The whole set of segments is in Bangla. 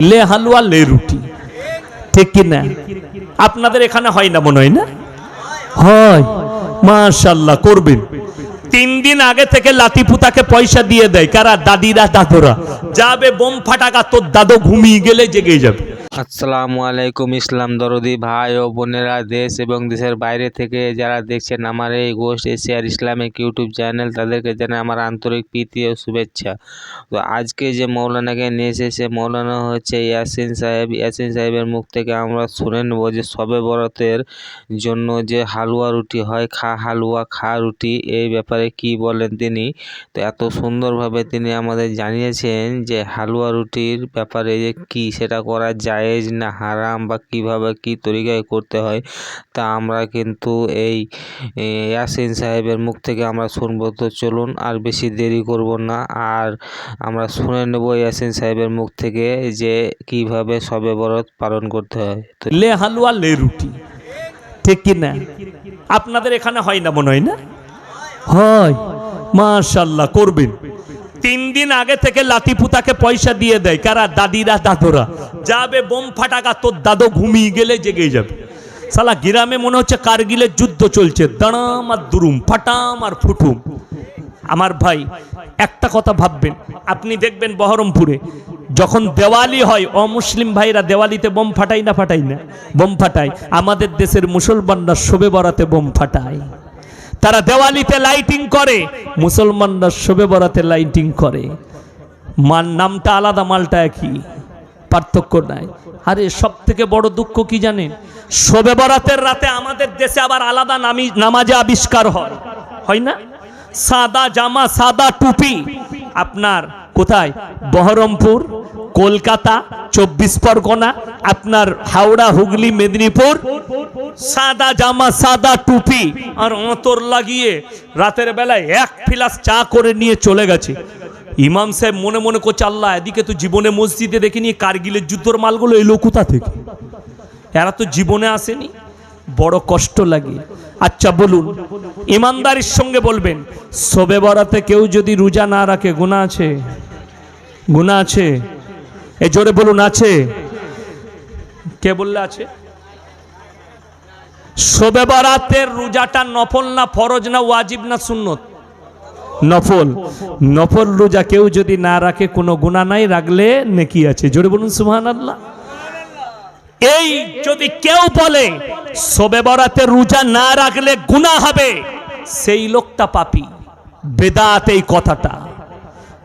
লে হালুয়া, লে রুটি। ঠিক কি না? আপনাদের এখানে হয় না মনে হয় না? হয়। মাশাল্লাহ, করবেন। তিন দিন আগে থেকে লাতিপুতাকে পয়সা দিয়ে দেয়। কারা? দাদিরা, দাদুরা। যাবে বোম ফাটাকা, তোর দাদু ঘুমিয়ে গেলে জেগে যাবে। আসসালামু আলাইকুম, ইসলাম দরদি ভাই ও বোনেরা দেশ এবং দেশের বাইরে থেকে যারা দেখছেন আমার এই গোষ্ঠ এশিয়ার ইসলামিক ইউটিউব চ্যানেল, তাদেরকে জানাই আমার আন্তরিক প্রীতি ও শুভেচ্ছা। তো আজকে যে মৌলানাকে নিয়ে এসেছে, মৌলানা হচ্ছে ইয়াসিন সাহেব। ইয়াসিন সাহেবের মুখ থেকে আমরা শুনে নেব যে সবে বরতের জন্য যে হালুয়া রুটি হয়, খা হালুয়া, খা রুটি, এই ব্যাপারে কি বলেন তিনি? তো এত সুন্দরভাবে তিনি আমাদের জানিয়েছেন যে হালুয়া রুটির ব্যাপারে যে কি সেটা করা জায়েজ না হারাম বা কীভাবে কি তরিকায় করতে হয়, তা আমরা কিন্তু এই ইয়াসিন সাহেবের মুখ থেকে আমরা শুনব। তো চলুন আর বেশি দেরি করব না। আর আমরা শুনে নেব ইয়াসিন সাহেবের মুখ থেকে যে কীভাবে সবে বরত পালন করতে হয়। তো লে হালুয়া, লে রুটি। ঠিক কি না? আপনাদের এখানে হয় না মনে হয় না? হয়। মাশাল্লাহ, করবেন। তিন দিন আগে থেকে লাতিপুতাকে পয়সা দিয়ে দেয়। কারা? দাদিরা, দাদুরা। যাবে, বোম ফাটাকা, তোর দাদু ঘুমিয়ে গেলে জেগে যাবে। সালা গ্রামে মনে হচ্ছে কারগিলের যুদ্ধ চলছে। দাঁড়াম আর দুরুম, ফাটাম আর ফুটুম। আমার ভাই, একটা কথা ভাববেন। আপনি দেখবেন বহরমপুরে, যখন দেওয়ালি হয়, অমুসলিম ভাইরা দেওয়ালিতে বোম ফাটাই না ফাটাই না? বোম ফাটায়। আমাদের দেশের মুসলমানরা শোবে বরাতে বোম ফাটায়। তারা দেওয়ালিতে লাইটিং করে, মুসলমানরা শোবে বরাতে লাইটিং করে। মান নামটা আলাদা, মালটা একই, পার্থক্য নাই। আরে সব থেকে বড় দুঃখ কি জানেন? শোবে বরাতের রাতে আমাদের দেশে আবার আলাদা নামি, নামাজে আবিষ্কার হয়। হয় না? সাদা জামা, সাদা টুপি, আপনার কোথায়? বহরমপুর, কলকাতা, চব্বিশ পরগনা, আপনার হাওড়া, হুগলি, মেদিনীপুর, সাদা জামা, সাদা টুপি, আর অঁতর লাগিয়ে রাতের বেলায় এক ফিলাস চা করে নিয়ে চলে গেছে। ইমাম সাহেব মনে মনে করছে, আল্লাহ, এদিকে তো জীবনে মসজিদে দেখিনি, কারগিলের যুদ্ধর মালগুলো এলো কোথা থেকে? এরা তো জীবনে আসেনি, বড় কষ্ট লাগে। আচ্ছা বলুন, ইমানদারির সঙ্গে বলবেন, শোবে বরাতে কেউ যদি রোজা না রাখে গুণা আছে? গুণা আছে? এ জোরে বলুন, আছে। কে বললে আছে? শোবে বরাতের রোজাটা নফল না ফরজ না ওয়াজিব না সুন্নত? নফল। নফল রোজা কেউ যদি না রাখে, কোনো গুণা নাই, রাখলে নেকি আছে। জোরে বলুন সুহান আল্লাহ এই যদি কেউ বলে শোবে বরাতে রোজা না রাখলে গুণা হবে, সেই লোকটা পাপি। বেদাত এই কথাটা।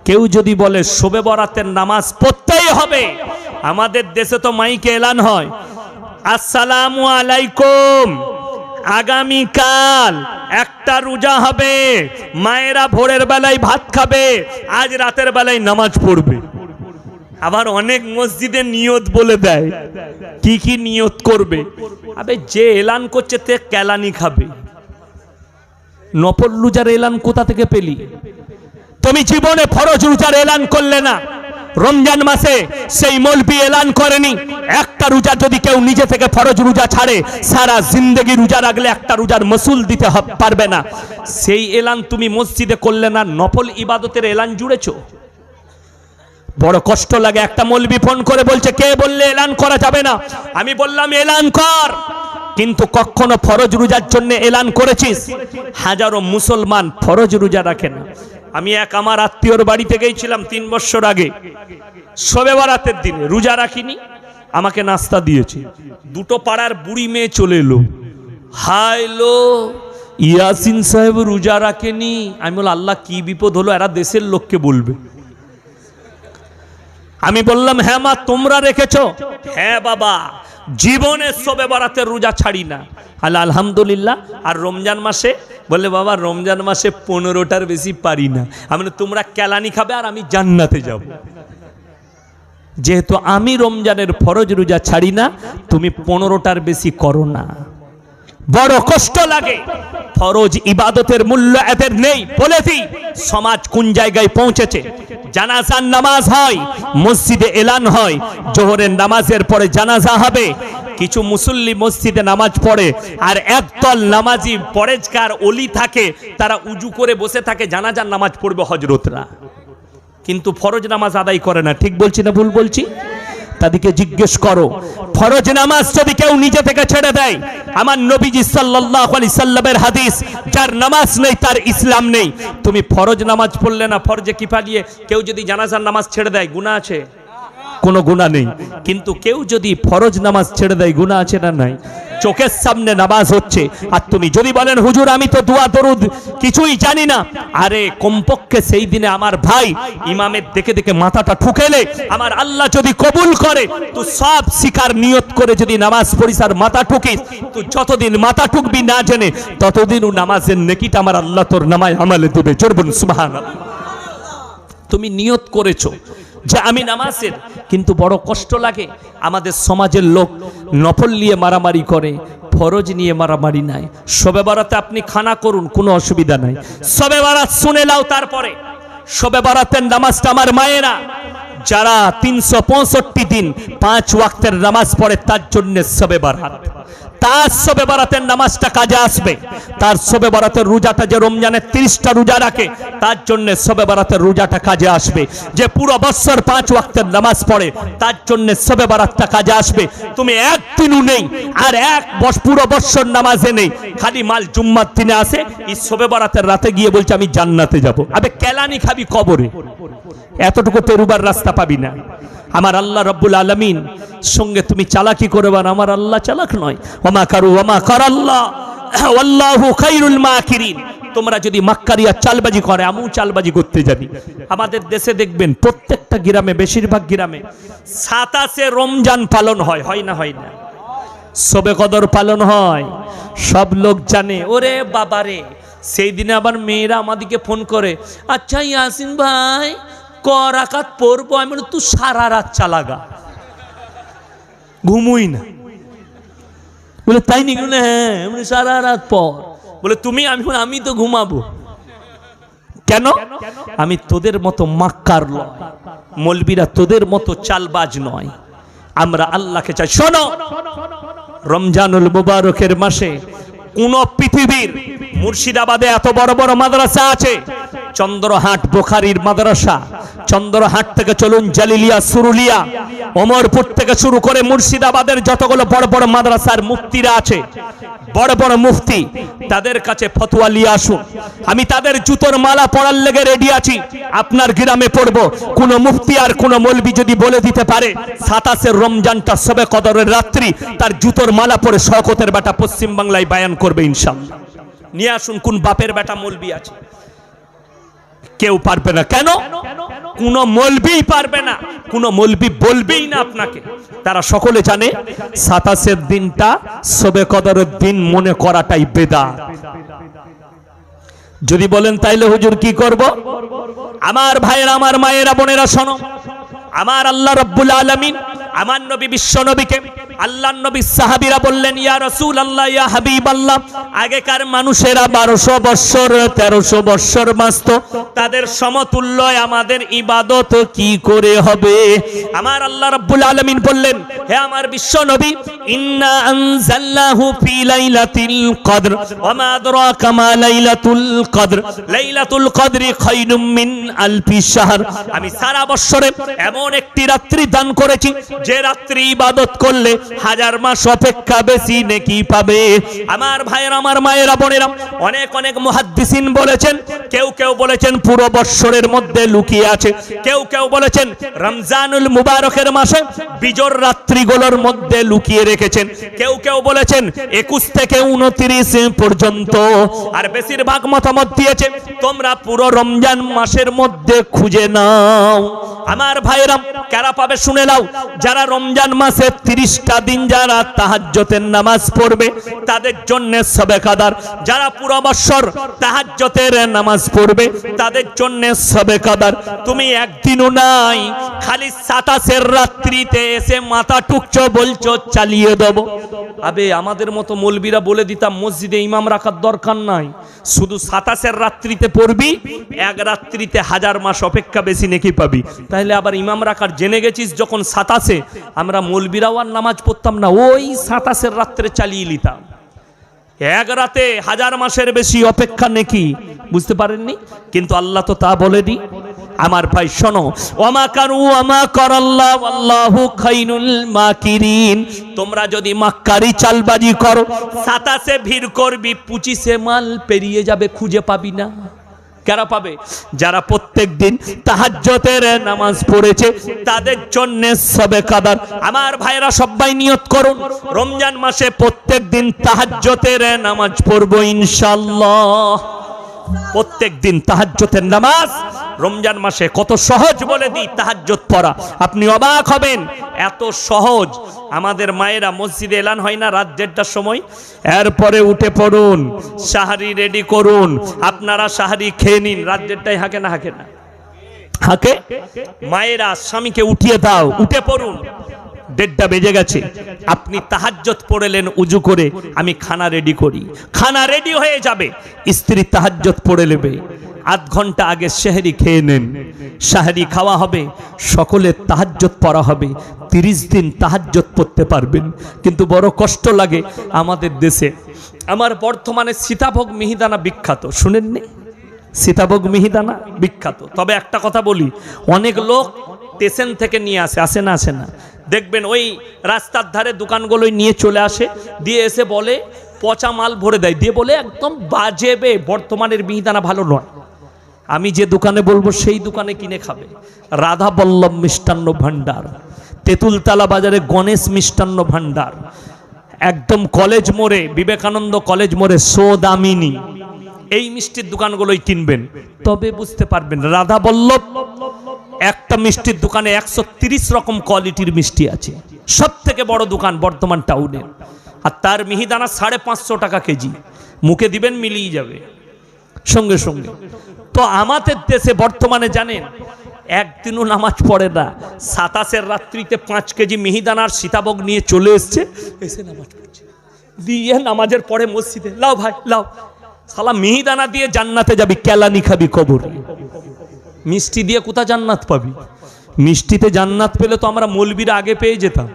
কেউ যদি বলে, শোবে বরাতের নামাজ পড়তেই হবে। আমাদের দেশে তো মাইকে এলান হয়। আসসালামু আলাইকুম। আগামীকাল একটা রোজা হবে। মায়েরা ভোরের বেলায় ভাত খাবে, আজ রাতের বেলায় নামাজ পড়বে। আবার অনেক মসজিদে নিয়ত বলে দেয়, কি কি নিয়ত করবে? আবে, যে এলান করছে তে কেলানি খাবে। নফল রোজার এলান কোথা থেকে পেলি? তুমি জীবনে ফরজ রোজার এলান করলে না। রমজান মাসে সেই মলবি এলান করেনি। একটা রোজা যদি কেউ নিজে থেকে ফরজ রোজা ছাড়ে, সারা জিন্দগি রোজা রাখলে একটা রোজার মসুল দিতে পারবে না। সেই এলান তুমি মসজিদে করলে না, নফল ইবাদতের এলান জুড়েছ? বড় কষ্ট লাগে, একটা মলবি ফোন করে বলছে, কে বললে এলান করা যাবে না? আমি বললাম, এলান কর। কিন্তু কখনো ফরজ রোজার জন্য এলান করেছিস? হাজারো মুসলমান ফরজ রোজা রাখে না। আমি এক আমার আত্মীয়র বাড়িতে গেছিলাম তিন বছর আগে। শবে বারাতের দিনে, রোজা রাখিনি, আমাকে নাস্তা দিয়েছে। দুটো পাড়ার বুড়ি মেয়ে চলে এলো। হাইলো ইয়াসিন সাহেব রোজা রাখেনি। আমি বললাম, আল্লাহ কি বিপদ হলো, এরা দেশের লোককে বলবে। আমি বললাম হ্যাঁ মা, তোমরা রেখেছো। হ্যাঁ বাবা, জীবনে সবে বরাতে রোজা ছাড়ি না। আল্লাহ, আলহামদুলিল্লাহ, আর রমজান মাসে বললে, বাবা, রমজান মাসে পনেরোটার বেশি পারি না। আমি তোমরা কেলানি খাবে আর আমি জান্নাতে যাব। যেহেতু আমি রমজানের ফরজ রোজা ছাড়ি না, তুমি পনেরোটার বেশি করো না। বড় কষ্ট লাগে। ফরজ ইবাদতের মূল্য এদের নেই। বলে দিই, সমাজ কোন জায়গায় পৌঁছেছে? জানাজার নামাজ হয়, মসজিদে এলান হয়, জোহরের নামাজের পরে জানাজা হবে কিছু মুসল্লি মসজিদে নামাজ পড়ে, আর একদল নামাজি পরেজকার অলি থাকে, তারা উজু করে বসে থাকে, জানাজার নামাজ পড়বে হজরতরা কিন্তু ফরজ নামাজ আদায় করে না, ঠিক বলছি না ভুল বলছি? তাদেরকে জিজ্ঞেস করো, ফরজ নামাজ যদি কেউ নিজে থেকে ছেড়ে দেয়, আমার নবীজি সাল্লাল্লাহু আলাইহি সাল্লামের হাদিস, যার নামাজ নেই, তার ইসলাম নেই। তুমি ফরজ নামাজ পড়লে না, ফরজে কিফা দিয়ে কেউ যদি জানাজার নামাজ ছেড়ে দেয়, গুনাহ আছে? কোনো গুণা নেই। কিন্তু কেউ যদি ফরজ নামাজ ছেড়ে দেয় গুণা আছে না নাই? চোখের সামনে নামাজ হচ্ছে। আর তুমি যদি বলেন, হুজুর, আমি তো দোয়া, দরুদ কিছুই জানি না। আরে, কমপক্ষে সেই দিনে আমার ভাই ইমামের দেখে দেখে মাথাটা ঠুকেলে, আমার আল্লাহ যদি কবুল করে তুই সব শিকার নিয়ত করে যদি নামাজ পড়িস মাথা ঠুকিস তুই যতদিন মাথা ঠুকবি না জেনে, ততদিনও নামাজের নেকিটা আমার আল্লাহ তোর নামায় আমালে দেবে। চড়বুন সুবহানাল্লাহ। তুমি নিয়ত করেছ। যে আমি নামাজের, কিন্তু বড় কষ্ট লাগে আমাদের সমাজের লোক নফল নিয়ে মারামারি করে, ফরজ নিয়ে মারামারি নাই সবে বারাতে আপনি খানা করুন, কোনো অসুবিধা নাই। সবে বারাত শুনে নাও তারপরে। সবে বারাতের নামাজটা আমার মায়েরা। যারা তিনশো পঁয়ষট্টি দিন পাঁচ ওয়াক্তের নামাজ পড়ে তার জন্য সবে বারাত। তার সবে বারাতের নামাজটা কাজে আসবে। তার সবে বারাতের রোজাটা যে রমজানের তিরিশটা রোজা রাখে, তার জন্য সবে বারাতের রোজাটা কাজে আসবে। যে পুরো বৎসর পাঁচ ওয়াক্তের নামাজ পড়ে, তার জন্য সবে বারাতটা কাজে আসবে। তুমি এক একদিনও নেই, আর এক পুরো বৎসর নামাজে নেই। খালি মাল জুম্মার দিনে আসে, এই সবে বারাতের রাতে গিয়ে বলছে, আমি জান্নাতে যাব। আবে কেলানি খাবি কবরে। এতটুকু পেরুবার রাস্তা পাবি না। আমার আল্লাহ রব্বুল আলমিন, সঙ্গে তুমি চালাকি আর আমার আল্লাহ চালাক নয়। ওমা কারু, ওমা কর আল্লাহ খাইরুল তোমরা যদি মাক্কারিয়া চালবাজি করে, আমিও চালবাজি করতে জানি। আমাদের দেশে দেখবেন প্রত্যেকটা গ্রামে, বেশিরভাগ গ্রামে সাতাশে রমজান পালন হয় হয় না হয় না? সবে কদর পালন হয়। সব লোক জানে, ওরে বাবারে, সেই দিনে আবার মেয়েরা আমাদেরকে ফোন করে আচ্ছা ইয়াসিন ভাই ক রাকাত পড়ব আমি তুই সারা রাত চালাগা। ঘুমুই না। বলে তাই বলে, হ্যাঁ। সারা রাত পর। বলে তুমি আমি আমি তো ঘুমাবো। কেন? আমি তোদের মতো মাক্কার মলবিরা তোদের মতো চালবাজ নয়। আমরা আল্লাহকে চাই। শোনো রমজানুল মুবারকের মাসে কোন পৃথিবীর মুর্শিদাবাদে এত বড় বড় মাদ্রাসা আছে। চন্দ্রহাট বোখারির মাদ্রাসা। চন্দ্রহাট থেকে চলুন জালিলিয়া, সুরুলিয়া, ওমরপুর থেকে শুরু করে মুর্শিদাবাদের যতগুলো বড় বড় মাদ্রাসার মুফতিরা আছে। বড় বড় মুফতি, তাদের কাছে ফতোয়া নিয়ে আসুন। আমি তাদের জুতোর মালা পরার লেগে রেডি আছি। আপনার গ্রামে পড়ব। কোন মুফতি আর কোন মলবি যদি বলে দিতে পারে সাতাশের রমজানটা সবে কদরের রাত্রি, তার জুতোর মালা পরে শকতের বেটা পশ্চিম বাংলায় বায়ান করবে ইনশাল্লাহ নিয়ে আসুন, কোন বাপের বেটা মলবি আছে। কেউ পারবে না। কেন? কোন মলবিই পারবে না। কোন মলবি বলবেই না আপনাকে। তারা সকলে জানে, সাতাশের দিনটা সবে কদরের দিন মনে করাটাই বেদা যদি বলেন, তাইলে হুজুর কি করব? আমার ভাইয়েরা, আমার মায়েরা, বোনেরা, শোনো। আমার আল্লাহ রব্বুল আলামিন আমার নবী বিশ্ব নবীকে আল্লাহ নবী সাহাবিরা বললেন, ইয়া রসুল আল্লাহ ইয়া হাবিব আল্লাহ আগেকার মানুষেরা বারোশো বৎসর, তেরোশো বৎসর বাঁচত। তাদের সমতুল্য আমাদের ইবাদত কি করে হবে? আমার আল্লাহ রব্বুল আলমিন বললেন হে আমার বিশ্ব নবী, ইন্না আনজালনাহু ফি লাইলাতিল কদর ওয়া মা আদরাকা মা লাইলাতুল কদর, লাইলাতুল কদরি খায়রুম মিন আলফি শাহর। আমি সারা বছরে এমন একটি রাত্রি দান করেছি, যে রাত্রি ইবাদত করলে হাজার মাস অপেক্ষা বেশি নেকি পাবে। আমার ভাইয়ের, আমার মায়েরা, বোনেরা, অনেক অনেক মুহাদ্দিসিন বলেছেন, কেউ কেউ বলেছেন পুরো বৎসরের মধ্যে লুকিয়ে আছে। কেউ কেউ বলেছেন, রমজানুল মুবারকের মাসে বিজর রাত্রিগুলোর মধ্যে লুকিয়ে রেখেছেন। কেউ কেউ বলেছেন একুশ থেকে উনত্রিশ পর্যন্ত। আর বেশিরভাগ মতামত দিয়েছে, তোমরা পুরো রমজান মাসের মধ্যে খুঁজে নাও। আমার ভাইরাম কারা পাবে শুনে নাও। যারা রমজান মাসে তিরিশটা দিন যারা তাহাজ্জতের নামাজ পড়বে, তাদের জন্য সবে কাদার যারা পুরো বৎসর তাহাজ্জতের নামাজ পড়বে, তাদের জন্য সবে কাদার তুমি একদিনও নাই, খালি সাতাশের রাত্রিতে এসে মাথা টুকছো, বলছো, চালিয়ে দেবো। আবে, আমাদের মতো মৌলবীরা বলে দিতাম, মসজিদে ইমাম রাখার দরকার নাই। শুধু সাতাশের রাত্রিতে পড়বি, এক রাত্রিতে হাজার মাস অপেক্ষা বেশি নেকি পাবি। তাহলে আবার ইমাম রাখার জেনে গেছিস, যখন সাতাশে, আমরা মলবিরাও আর নামাজ পড়তাম না, ওই সাতাশের রাত্রে চালিয়ে নিতাম। এক রাতে হাজার মাসের বেশি অপেক্ষা নেকি? বুঝতে পারেননি? কিন্তু আল্লাহ তো তা বলেনি। আমার ভাই, শোনো, ওমা কারু ওমা করাল্লাহ আল্লাহু খাইনুল মাকিরিন। তোমরা যদি মাক্কারি চালবাজি করো, সাতাশে ভিড় করবি, পঁচিশে মাল পেরিয়ে যাবে, খুঁজে পাবি না। কারা পাবে? যারা প্রত্যেক দিন তাহাজ্জতের নামাজ পড়েছে, তাদের জন্য সবে কাদার। আমার ভাইরা সবাই নিয়ত করুন, রমজান মাসে প্রত্যেক দিন তাহাজ্জতের নামাজ পড়ব ইনশাল্লাহ প্রত্যেক দিন তাহাজ্জতের নামাজ রমজান মাসে কত সহজ বলে দিই তাহাজ্জত পড়া। আপনি অবাক হবেন, এত সহজ। আমাদের মায়েরা মসজিদে এলান হয় না রাত দেড়টার সময়? এরপরে উঠে পড়ুন সাহারি রেডি করুন, আপনারা সাহারি খেয়ে নিন, রাত দেড়টায় হাঁকে না হাঁকে না? হাঁকে? মায়েরা স্বামীকে উঠিয়ে দাও, উঠে পড়ুন। দেড়টা বেজে গেছে। আপনি তাহাজ্জত পড়েলেন, উজু করে, আমি খানা রেডি করি। খানা রেডি হয়ে যাবে, স্ত্রী তাহাজ্জত পড়ে নেবে। আধ ঘণ্টা আগে সেহেরি খেয়ে নেন। সাহেরি খাওয়া হবে সকলের তাহাজ্জত পড়া হবে, তিরিশ দিন তাহাজ্জত পড়তে পারবেন। কিন্তু বড় কষ্ট লাগে আমাদের দেশে। আমার বর্তমানে সীতাভোগ মিহিদানা বিখ্যাত শুনেননি সীতাভোগ মিহিদানা বিখ্যাত। তবে একটা কথা বলি, অনেক লোক স্টেশন থেকে নিয়ে আসে আসে না আসে না। দেখবেন ওই রাস্তার ধারে দোকানগুলোই নিয়ে চলে আসে, দিয়ে এসে বলে, পচা মাল ভরে দেয়। দিয়ে বলে, একদম বাজেবে বর্তমানের মিহিদানা ভালো নয়। আমি যে দোকানে বলব সেই দোকানে কিনে খাবে। রাধা বল্লভ মিষ্টান্ন ভাণ্ডার, তেঁতুলতলা বাজারে গণেশ মিষ্টান্ন ভাণ্ডার, একদম কলেজ মোড়ে, বিবেকানন্দ কলেজ মোড়ে সোদামিনী, এই মিষ্টির দোকানগুলোই কিনবেন। তবে বুঝতে পারবেন, রাধা বল্লভ, একটা মিষ্টির দোকানে একশো রকম কোয়ালিটির মিষ্টি আছে। সব থেকে বড় দোকান বর্তমান টাউনে। আর তার মিহিদানা সাড়ে পাঁচশো টাকা কেজি। মুখে দিবেন, মিলিয়ে যাবে। সঙ্গে সঙ্গে। তো আমাদের দেশে বর্তমানে জানেন, একদিনও নামাজ পড়ে না। সাতাশের রাত্রিতে পাঁচ কেজি মিহিদানার সীতাভোগ নিয়ে চলে এসছে, এসে নামাজ পড়ছে। দিয়ে নামাজের পরে মসজিদে, লাও ভাই, লাও। সালা মিহিদানা দিয়ে জান্নাতে যাবি, কেলানি খাবি কবর মিষ্টি দিয়ে কোথা জান্নাত পাবি? মিষ্টিতে জান্নাত পেলে তো আমরা মলবিরা আগে পেয়ে যেতাম।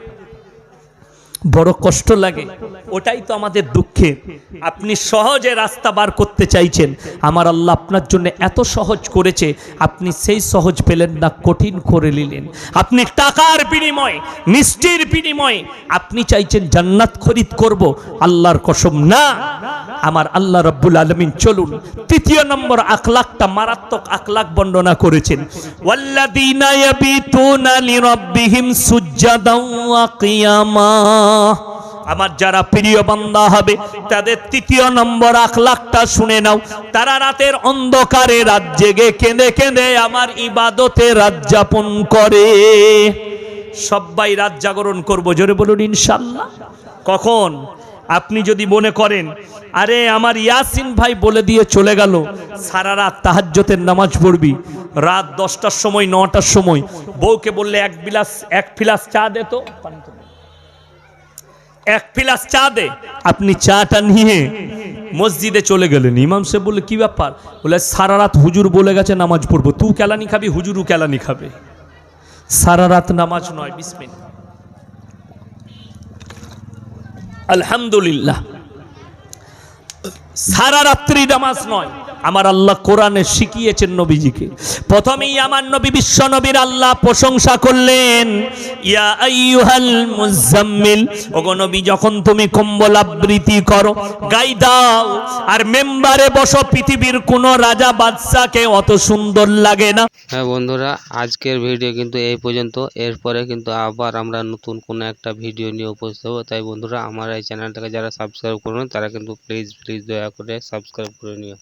বড় কষ্ট লাগে। ওটাই তো আমাদের দুঃখে। আপনি সহজে রাস্তা বার করতে চাইছেন। আমার আল্লাহ আপনার জন্য এত সহজ করেছে। আপনি সেই সহজ পেলেন না, কঠিন করে নিলেন। আপনি টাকার বিনিময় মিষ্টির বিনিময়ে আপনি চাইছেন জান্নাত খরিদ করব। আল্লাহর কসম না। আমার আল্লাহ রব্বুল আলমিন চলুন। তৃতীয় নম্বর আখলাকটা মারাত্মক আখলাক বর্ণনা করেছেন। ওয়াল্লাযীনা ইয়াবিতুনা লিরাব্বিহিম সুজ্জাদাও ওয়া কিয়ামা। আমার যারা প্রিয় বান্দা হবে, তাদের তৃতীয় নম্বর আখলাকটা শুনে নাও। তারা রাতের অন্ধকারে রাত জেগে কেঁদে কেঁদে আমার ইবাদতে রাত যাপন করে। সবাই রাত জাগরণ করব, জোরে বলুন ইনশাল্লাহ। কখন? আপনি যদি মনে করেন, আরে আমার ইয়াসিন ভাই বলে দিয়ে চলে গেল, সারা রাত তাহাজ্জতের নামাজ পড়বি, রাত দশটার সময়, নটার সময়। বউকে বললে এক বিলাস এক ফিলাস চা দে তো। এক ফিলাস চা দে। আপনি চাটা নিয়ে মসজিদে চলে গেলেন। ইমাম সাহেব বললে, কি ব্যাপার? বলে, সারা রাত হুজুর বলে গেছে, নামাজ পড়ব। তুই কেলানি খাবি? হুজুরও কেলানি খাবে। সারা রাত নামাজ নয় বিসমিন আলহামদুলিল্লাহ। সারা রাত্রি নামাজ নয়। আমার আল্লাহ কোরআনে শিখিয়েছেন নবীজিকে। প্রথমেই আমার নবী বিশ্ব নবীর আল্লাহ প্রশংসা করলেন যখন তুমি কম্বল আবৃত্তি করো, গাই দাও, আর মেম্বারে বসো, পৃথিবীর কোন রাজা বাদশাকে অত সুন্দর লাগে না। হ্যাঁ বন্ধুরা, আজকের ভিডিও কিন্তু এই পর্যন্ত। এরপরে কিন্তু আবার আমরা নতুন কোনো একটা ভিডিও নিয়ে উপস্থিত হব। তাই বন্ধুরা, আমার এই চ্যানেলটাকে যারা সাবস্ক্রাইব করুন, তারা কিন্তু প্লিজ প্লিজ দয়া করে সাবস্ক্রাইব করে নিও।